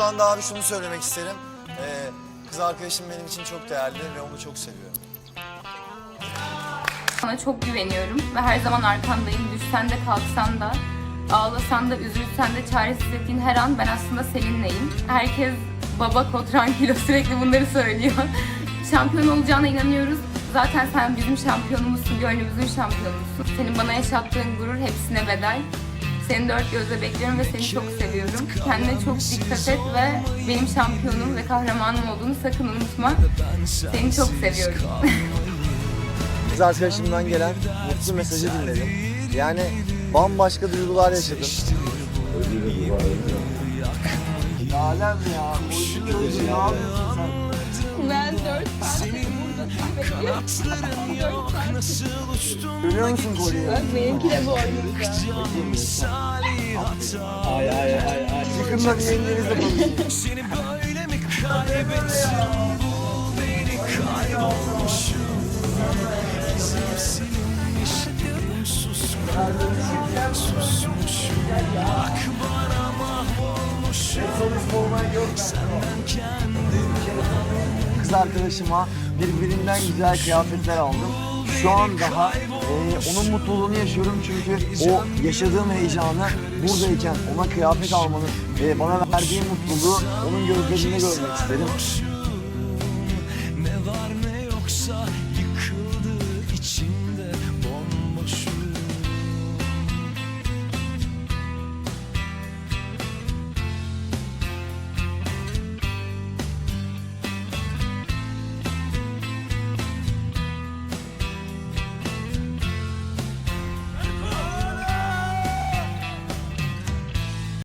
buradan da abi şunu söylemek isterim. Ee, kız arkadaşım benim için çok değerli ve onu çok seviyorum. Sana çok güveniyorum ve her zaman arkandayım. Düşsen de kalksan da, ağlasan da, üzülsen de, çaresiz hissettiğin her an ben aslında seninleyim. Herkes baba kotran kilo sürekli bunları söylüyor. Şampiyon olacağına inanıyoruz. Zaten sen bizim şampiyonumuzsun, gönlümüzün şampiyonusun. Senin bana yaşattığın gurur hepsine bedel. Seni dört gözle bekliyorum ve seni çok seviyorum. Kendine çok dikkat et ve benim şampiyonum ve kahramanım olduğunu sakın unutma. Seni çok seviyorum. Kız arkadaşımdan gelen mutlu mesajı dinledim. Yani bambaşka duygular yaşadım. Alem ya, oyuncu oyuncu ne yapıyorsun sen? Ben dört saat burada Görüyor musun kolyeyi? Benimki de boynumda. Ay ay ay ay. Çıkın da bir yengenizle konuşayım. Kız arkadaşıma birbirinden güzel kıyafetler aldım. Şu an daha e, onun mutluluğunu yaşıyorum çünkü o yaşadığım heyecanı buradayken ona kıyafet almanın e, bana verdiği mutluluğu onun gözlerinde görmek isterim. Ne var ne